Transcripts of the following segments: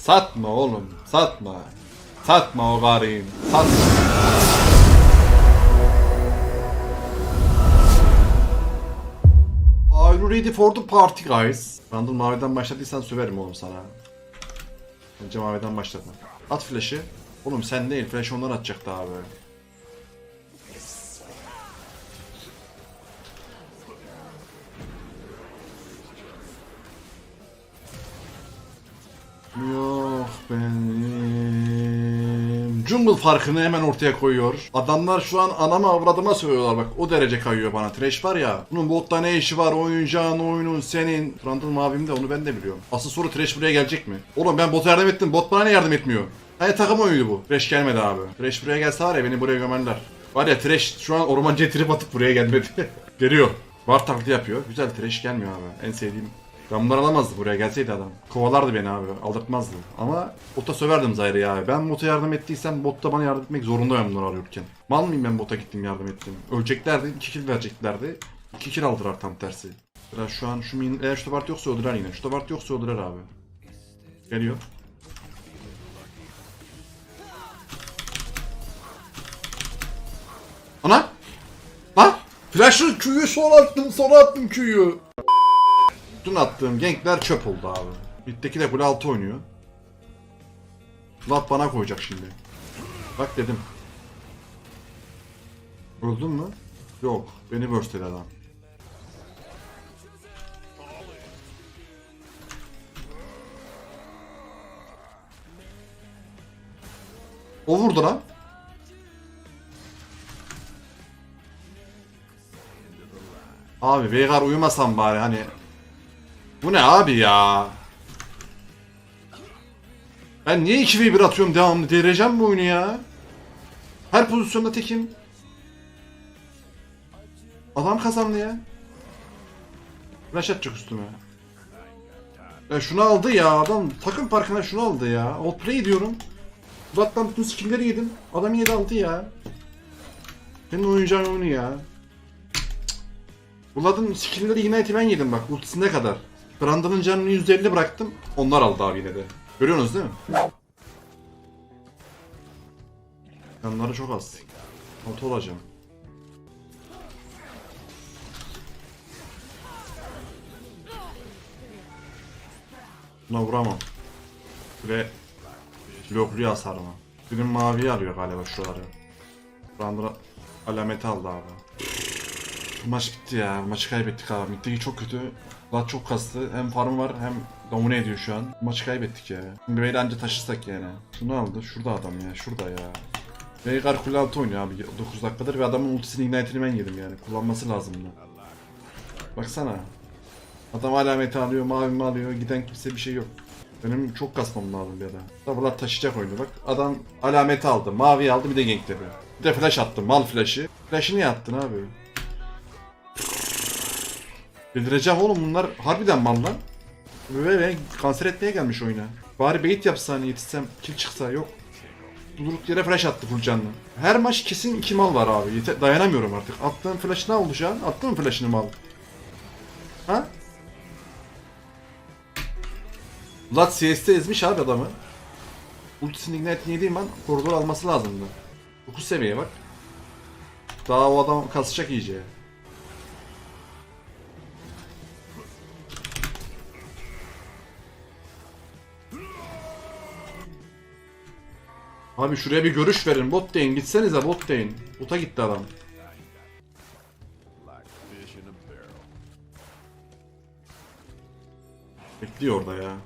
Satma oğlum. Satma. Satma o garıyım. Satma. Are you ready for the party guys? Randall maviden başladıysan söverim oğlum sana. Bence maviden başlatma. At flash'ı. Oğlum sen değil flash onlar atacaktı abi. Yok benim. Jungle farkını hemen ortaya koyuyor. Adamlar şu an anama avradıma söylüyorlar bak. O derece kayıyor bana. Trash var ya. Bunun botta ne işi var? Oyuncağın oyunun senin. Randall mavim de onu ben de biliyorum. Asıl soru Trash buraya gelecek mi? Oğlum ben bota yardım ettim. Bot bana ne yardım etmiyor? Hani takım oyunu bu. Trash gelmedi abi. Trash buraya gelse var ya beni buraya gömerler. Var ya Trash şu an ormancıya trip atıp buraya gelmedi. Geliyor. Var taklidi yapıyor. Güzel Trash gelmiyor abi. En sevdiğim ben bunları alamazdı buraya gelseydi adam. Kovalardı beni abi. Aldırtmazdı. Ama bota söverdim Zahir'i ya. Ben bota yardım ettiysem bot da bana yardım etmek zorundayım bunları arıyorken. Mal mıyım ben bota gittim yardım ettim. Öleceklerdi. 2 kill vereceklerdi. 2 kill aldılar tam tersi. Biraz şu an şu min... Eğer şu yoksa öldürer yine. Şu yoksa öldürer abi. Geliyor. Ana! Ha! Flash'ı Q'yu son attım, son attım Q'yu. Dün attığım gankler çöp oldu abi. Mid'deki de kule altı oynuyor. Lat bana koyacak şimdi. Bak dedim. Öldün mü? Yok. Beni burstedi adam. O vurdu lan. Abi Veigar uyumasam bari hani bu ne abi ya? Ben niye 2v1 atıyorum devamlı? Delireceğim bu oyunu ya. Her pozisyonda tekim. Adam kazandı ya. Flash atacak üstüme. Ya şunu aldı ya adam takım parkına şunu aldı ya. Outplay diyorum. Uzaktan bütün skill'leri yedim. Adam yine de aldı ya. Senin oyuncağın oyunu ya. Vlad'ın skill'leri Ignite'i ben yedim bak ultisine kadar. Brandon'ın canını %50 bıraktım. Onlar aldı abi yine de. Görüyorsunuz değil mi? Canları çok az. Altı olacağım. Buna vuramam. Ve blokluyor hasarımı. Birim maviyi alıyor galiba şuraları. Brandon alameti aldı abi. Maç bitti ya. Maçı kaybettik abi. Mitteki çok kötü. Lat çok kastı. Hem farm var hem domine ediyor şu an. Maçı kaybettik ya. Şimdi böyle anca taşırsak yani. Şunu aldı. Şurada adam ya. Şurada ya. Veigar kule altı oynuyor abi 9 dakikadır ve adamın ultisini ignite'ini ben yedim yani. Kullanması lazım bunu. Baksana. Adam alameti alıyor, mavimi alıyor. Giden kimse bir şey yok. Benim çok kasmam lazım bir ara. Vlad taşıyacak oyunu bak. Adam alameti aldı, mavi aldı bir de gankledi. Bir de flash attı, mal flash'ı. Flash'ı niye attın abi? Bildireceğim oğlum bunlar harbiden mal lan. Ve ve kanser etmeye gelmiş oyuna. Bari bait yapsa hani yetişsem kill çıksa yok. Durduk yere flash attı full canlı. Her maç kesin iki mal var abi. Yete- dayanamıyorum artık. Attığın flash ne oldu şu an? Attın mı flash'ını mal? Ha? Vlad CS'de ezmiş abi adamı. Ultisini ignite yediğim an koridor alması lazımdı. 9 seviye bak. Daha o adam kasacak iyice. Abi şuraya bir görüş verin. Bot deyin. Gitsenize bot deyin. Bota gitti adam. Bekliyor orada ya.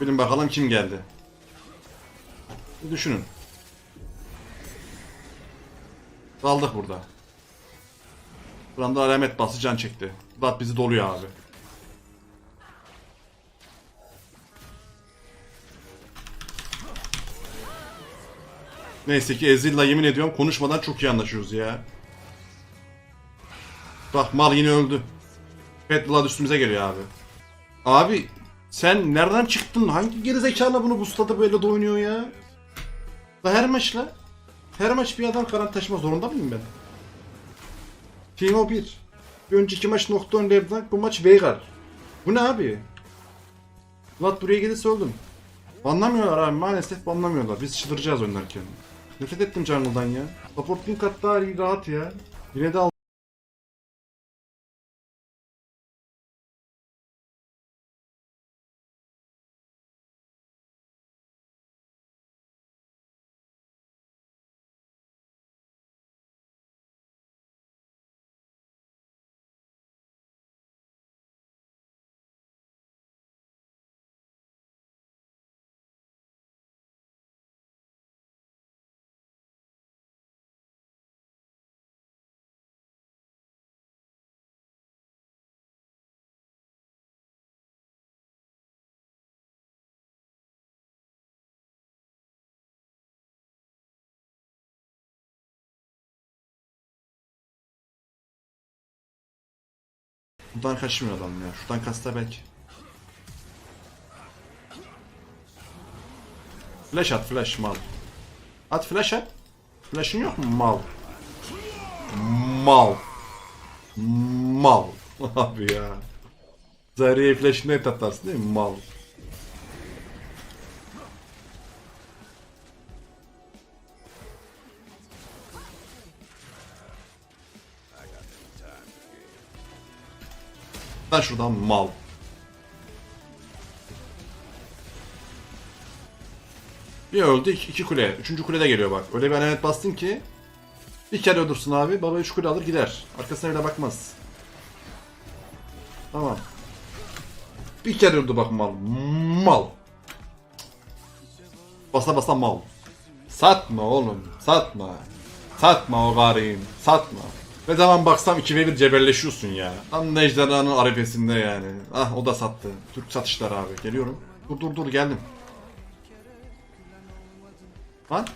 Bilin bakalım kim geldi. Bir düşünün. Kaldık burada. Buranda alamet bası can çekti. Vlad bizi doluyor abi. Neyse ki Ezreal'la yemin ediyorum konuşmadan çok iyi anlaşıyoruz ya. Bak mal yine öldü. Pet Vlad üstümüze geliyor abi. Abi Sen nereden çıktın? Hangi gerizekalı bunu boostladı böyle de oynuyor ya? La her maç la. Her maç bir adam karan taşıma zorunda mıyım ben? Team 1. Bir önceki maç Nocturne LeBlanc, bu maç Veigar. Bu ne abi? Vlad buraya gelirse öldüm. Banlamıyorlar abi maalesef banlamıyorlar. Biz çıldıracağız oynarken. Nefret ettim jungle'dan ya. Support link iyi rahat ya. Yine de Buradan kaçmıyor adam ya. Şuradan kasta belki. Flash at flash mal. At flash at. Flash'ın yok mu mal? Mal. Mal. Abi ya. Zarya flash'ını net atarsın değil mi? Mal. Lan şuradan mal. Bir öldü iki, iki kule. Üçüncü kule de geliyor bak. Öyle bir alamet bastın ki bir kere öldürsün abi. Baba üç kule alır gider. Arkasına bile bakmaz. Tamam. Bir kere öldü bak mal. Mal. Basa basa mal. Satma oğlum. Satma. Satma o garim. Satma. Ne zaman baksam 2 ve 1 cebelleşiyorsun ya. Tam da ejderhanın arifesinde yani. Ah o da sattı. Türk satışlar abi. Geliyorum. Dur dur dur geldim. Lan.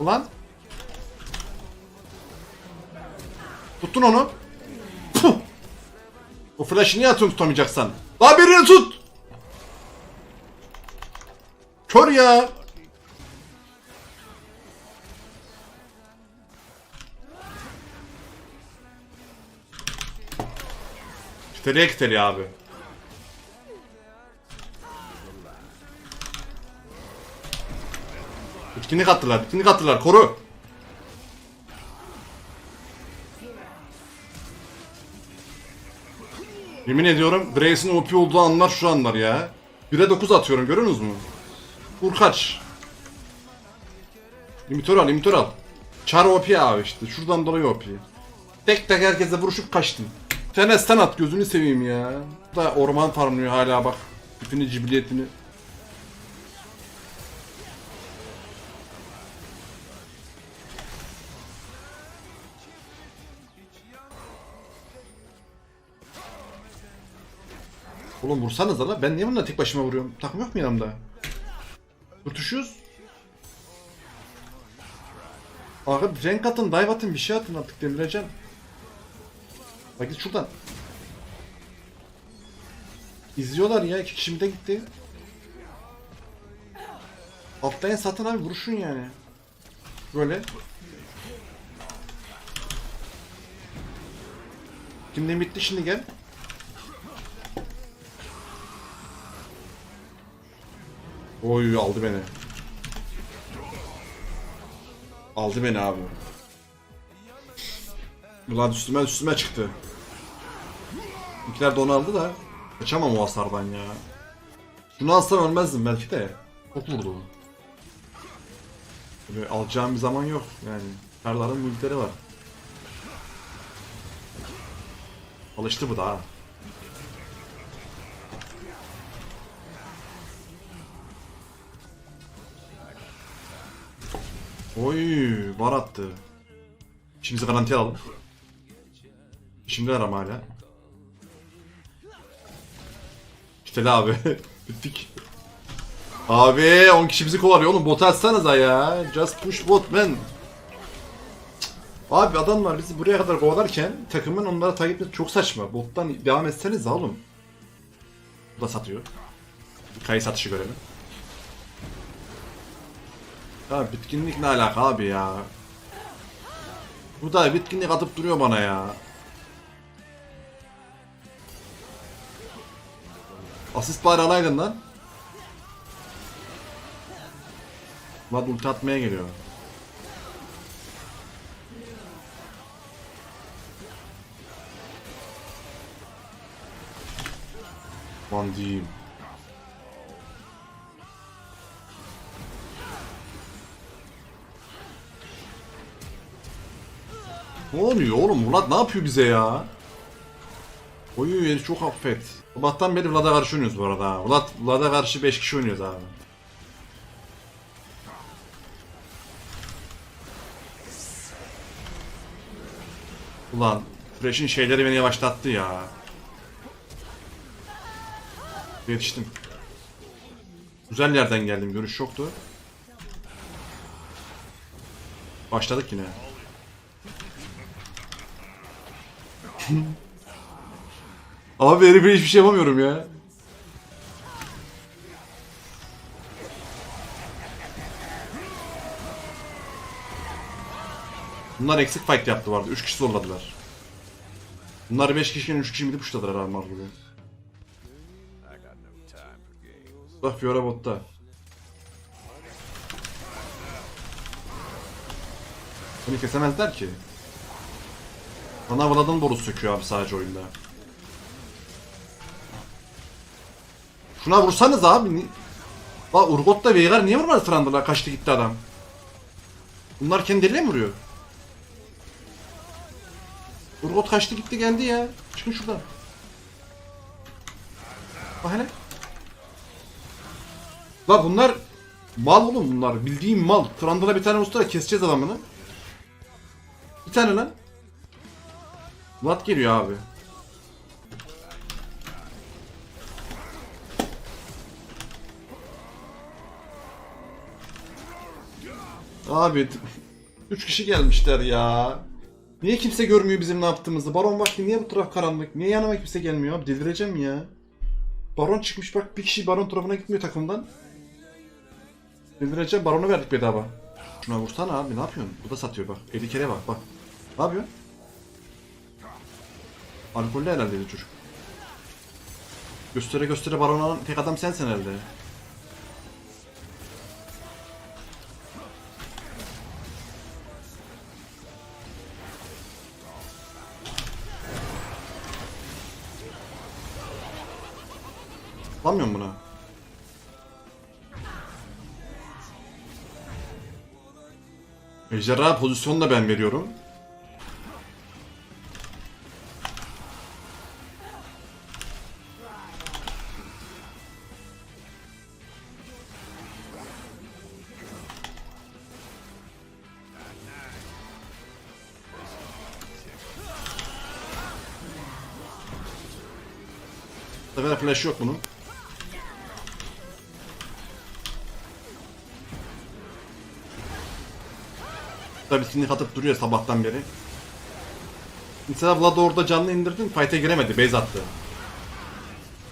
Ulan. Tuttun onu. Puh. O flash'ı niye atıyorsun tutamayacaksan? Daha birini tut. Kör ya. Kiteliye kiteliye abi. Bitkinlik attılar, bitkinlik attılar. Koru. Yemin ediyorum Grace'in OP olduğu anlar şu anlar ya. 1'e 9 atıyorum görüyorsunuz mu? Vur kaç. Limitör al, limitör al. Char OP abi işte. Şuradan dolayı OP. Tek tek herkese vuruşup kaçtım. Tene stun at gözünü seveyim ya. Bu da orman farmlıyor hala bak. Bütün cibiliyetini. Oğlum vursanız da ben niye bununla tek başıma vuruyorum? Takım yok mu yanımda? Tutuşuyoruz. Abi renk atın, dive atın, bir şey atın artık delireceğim. Bak git şuradan. İzliyorlar ya, iki kişi de gitti. Atlayın satın abi vuruşun yani. Böyle. Kimden bitti şimdi gel. Oy aldı beni. Aldı beni abi. Ulan üstüme üstüme çıktı. İkiler de onu aldı da. Kaçamam o hasardan ya. Şunu alsam ölmezdim belki de. Çok vurdu. Böyle alacağım bir zaman yok yani. Karların multileri var. Alıştı bu da ha. Oy, var attı. İşimizi garantiye alalım. Şimdi aram hala. İşte abi. Bittik. Abi 10 kişi bizi kovalıyor oğlum bot atsanıza ya. Just push bot man. Abi adamlar bizi buraya kadar kovalarken takımın onları takip etmesi çok saçma. Bottan devam etseniz oğlum. Bu da satıyor. Kayı satışı görelim. Ya bitkinlik ne alaka abi ya? Bu da bitkinlik atıp duruyor bana ya. Asist bari alaydın lan. Vlad ulti atmaya geliyor. Diyeyim. Ne oluyor oğlum? Vlad ne yapıyor bize ya? Oyu herif çok affet. Sabahtan beri Vlad'a karşı oynuyoruz bu arada. Vlad, Vlad'a karşı 5 kişi oynuyoruz abi. Ulan Thresh'in şeyleri beni yavaşlattı ya. Yetiştim. Güzel yerden geldim. Görüş yoktu. Başladık yine. Abi herife hiçbir şey yapamıyorum ya. Bunlar eksik fight yaptı vardı. 3 kişi zorladılar. Bunlar 5 kişinin 3 kişi midi puşladılar abi mal gibi. Bak Fiora botta. Bunu kesemezler ki. Bana Vlad'ın borusu söküyor abi sadece oyunda. Şuna vursanız abi. La Urgot'ta Veigar niye vurmadı Trundle'a? Kaçtı gitti adam. Bunlar kendiliğe mi vuruyor? Urgot kaçtı gitti geldi ya. Çıkın şuradan. Bak hele. La bunlar mal oğlum bunlar. Bildiğim mal. Trundle'a bir tane usta keseceğiz adamını. Bir tane lan. Vlad geliyor abi. Abi 3 kişi gelmişler ya. Niye kimse görmüyor bizim ne yaptığımızı? Baron vakti niye bu taraf karanlık? Niye yanıma kimse gelmiyor? Delireceğim ya. Baron çıkmış bak bir kişi baron tarafına gitmiyor takımdan. Delireceğim baronu verdik bedava. Şuna vursana abi ne yapıyorsun? Bu da satıyor bak. 50 kere bak bak. Ne yapıyorsun? Alkollü herhalde çocuk. Göstere göstere baron alan tek adam sensin herhalde. Yapamıyorum bunu. Ejderha pozisyonu da ben veriyorum. Sefer flash yok bunun. Tabii sinir atıp duruyor sabahtan beri. Mesela Vlad'ı orada canlı indirdin, fight'e giremedi, base attı.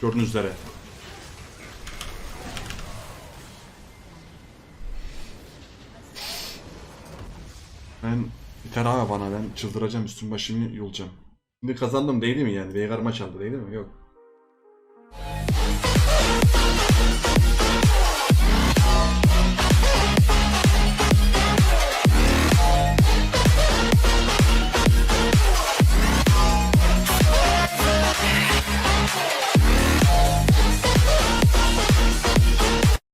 Gördüğünüz üzere. Ben biter abi bana, ben çıldıracağım, üstüm başımı yolacağım. Şimdi kazandım değil mi yani? Veigar maç aldı değil mi? Yok.